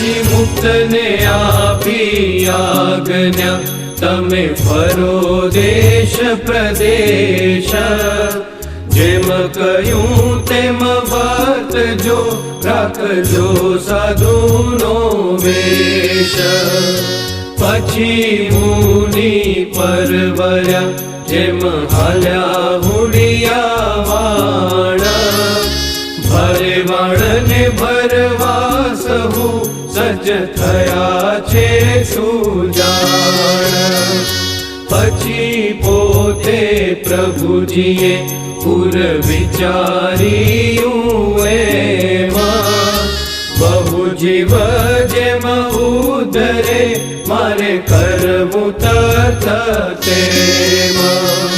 પછી મુક્તને આપી આજ્ઞા. તમે ફરો દેશ પ્રદેશ. જેમ કહ્યું તેમ વર્તજો રાખજો સાધુનો વેશ. પછી મુનિ પરવર્યા, જેમ હાલ્યા સજ્જ થયા છે સુજાણ. પછી પોતે પ્રભુજીએ પુર વિચાર્યું એમાં બહુ જીવ જેમ ઉદરે મારે કરવું તેમાં.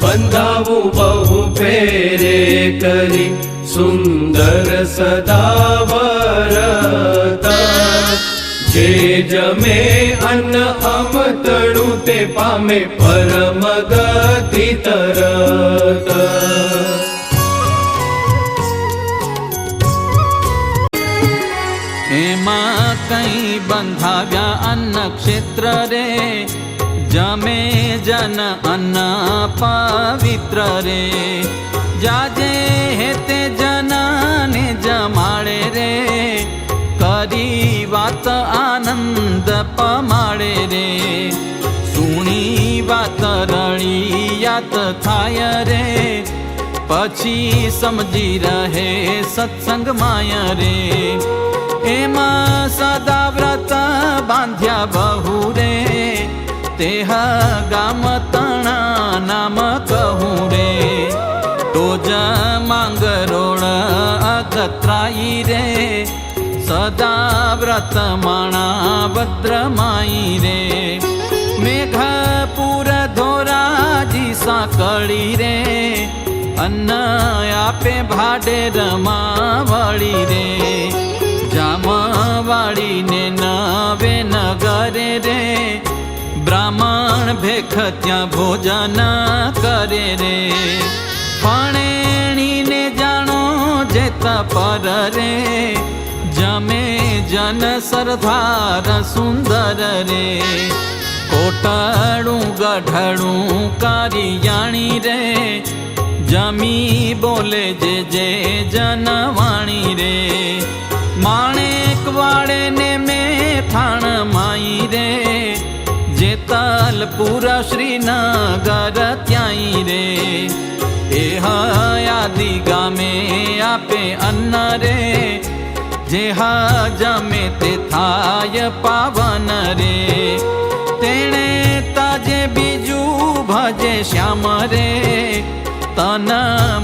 બંધાવું બહુ ફેરે કરી, સુંદર સદાવરતા જે જમે અન્ન અમતણું તે પામે પરમ ગતિ તરત. એમાં કઈ બંધાવ્યા અન્ન ક્ષેત્ર રે? જમે જન અન્ન પવિત્ર રે. જાજે હેતે જનને આનંદ પમાડે રે સુણી વાત રળિયાત થાય રે પછી સમજી રહે સત્સંગ માય રે એમાં સદા વ્રત બાંધ્યા બહુ રે તે ગામ તણા માણા ભદ્રમાઈ રે મેઘપુર ધોરાજી સાંકળી રે અન્ન આપે ભાડે રમાવળી રે જામવાળીને નવે નગરે રે બ્રાહ્મણ ભેખ ત્યાં ભોજન કરે રે ફણેણીને જાણો જેતા પર રે જમે જન સરદાર સુંદર રે કોટડું ગઢડું કારિયાણી રે જમી બોલે જે જે જનવાણી રે માણેક વાળે ને મેં થાણ માઈ રે જેતલપુર શ્રીનગર ત્યાંય રે એ હયાદી ગામે આપે અન્ન રે જે હા જમે તે થાય પાવન રે, તેણે તાજે બીજું ભજે શ્યામ રે. તન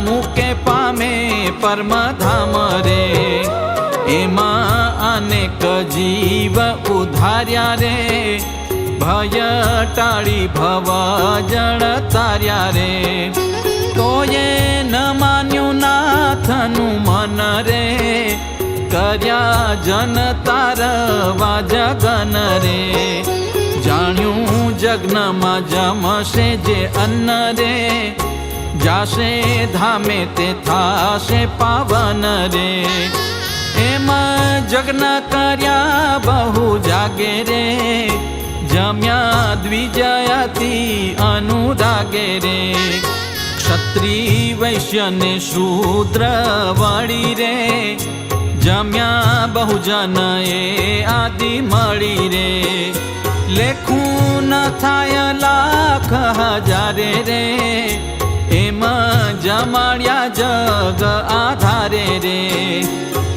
મૂકે પામે પરમધામ રે, એમાં અનેક જીવ ઉધાર્યા રે. ભય ટાળી ભવ જળ તાર્યા રે. તોયે ન માન્યું નાથનું મન રે કર્યા જન તારવા જગન રે. જાણ્યું જગ્નમાં જમશે જે અન્ન રે. જાશે ધામે તે થાશે પાવન રે. એમાં જગ્ન કર્યા બહુ જાગે રે. જમ્યા દ્વિજયાથી અનુરાગે રે. ક્ષત્રિય વૈશ્ય ને શૂદ્ર વળી રે. જમ્યા બહુજન એ આદિ મળી રે. લેખું ન થાય લાખ હજારે રે. એમાં જમાડ્યા જગ આધારે રે.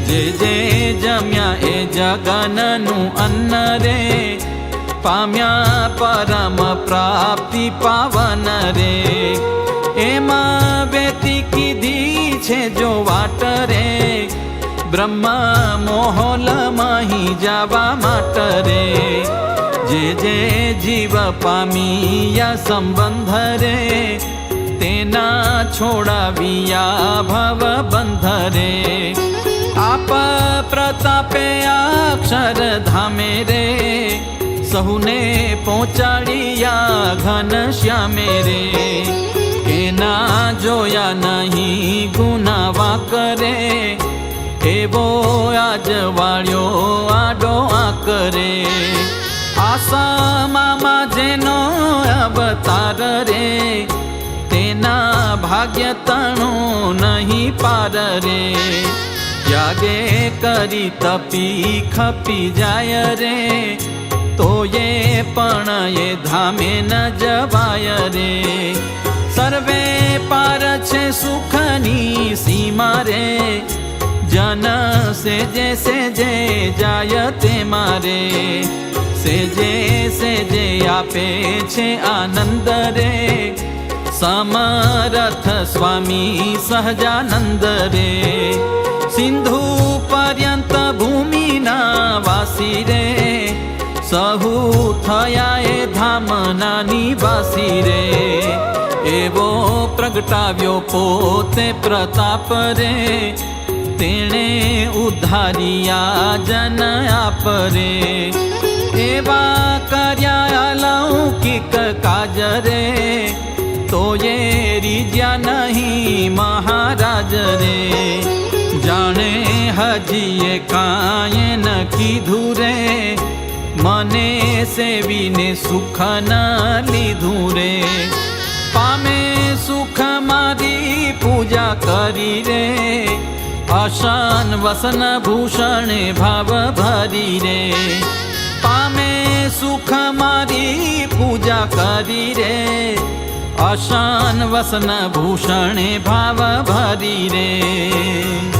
જે જે જમ્યા એ જગનનું અન્ન રે. પામ્યા પરમ પ્રાપ્તિ પાવન રે. એમાં વેતી કીધી છે જો વાટ રે. બ્રહ્મ મોહલ માહી જવા માટ જે જે જીવ પામીયા સંબંધ રે, તેના છોડાવિયા ભવ બંધ રે. આપ પ્રતાપે અક્ષર ધામે રે, સહુને પહોંચાડિયા ઘન શ્યામે રે. કેના જોયા નહીં ગુનાવા કરે એવો આજ વાળ્યો આડો કરે આસામામાં જેનો અવતાર રે. તેના ભાગ્ય તણું નહીં પાર રે. ત્યાગે કરી તપી ખપી જાય રે. તો પણ એ ધામે ન જવાય રે. સર્વે પાર છે સુખની સીમા રે. જન સેજે સેજે જાય તે મારે સેજે સેજે આપે છે આનંદ રે સમરથ સ્વામી સહજાનંદ રે સિંધુ પર્યંત ભૂમિના વાસી રે સહુ થયા એ ધામના નિવાસી રે એવો પ્રગટાવ્યો પોતે પ્રતાપ રે તેણે ઉદ્ધારિયા જન આપ રે એવા કર્યા અલૌકિક કાજ રે તો એ રીજ્યા નહીં મહારાજ રે જાણે હજીએ કાંઈ ન કીધું રે મને સેવીને સુખ ન લીધું રે પામે સુખ મારી પૂજા કરી રે અશાન વસન ભૂષણે ભાવ ભરી રે પામે સુખ મારી પૂજા કરી રે અશાન વસન ભૂષણે ભાવ ભરી રે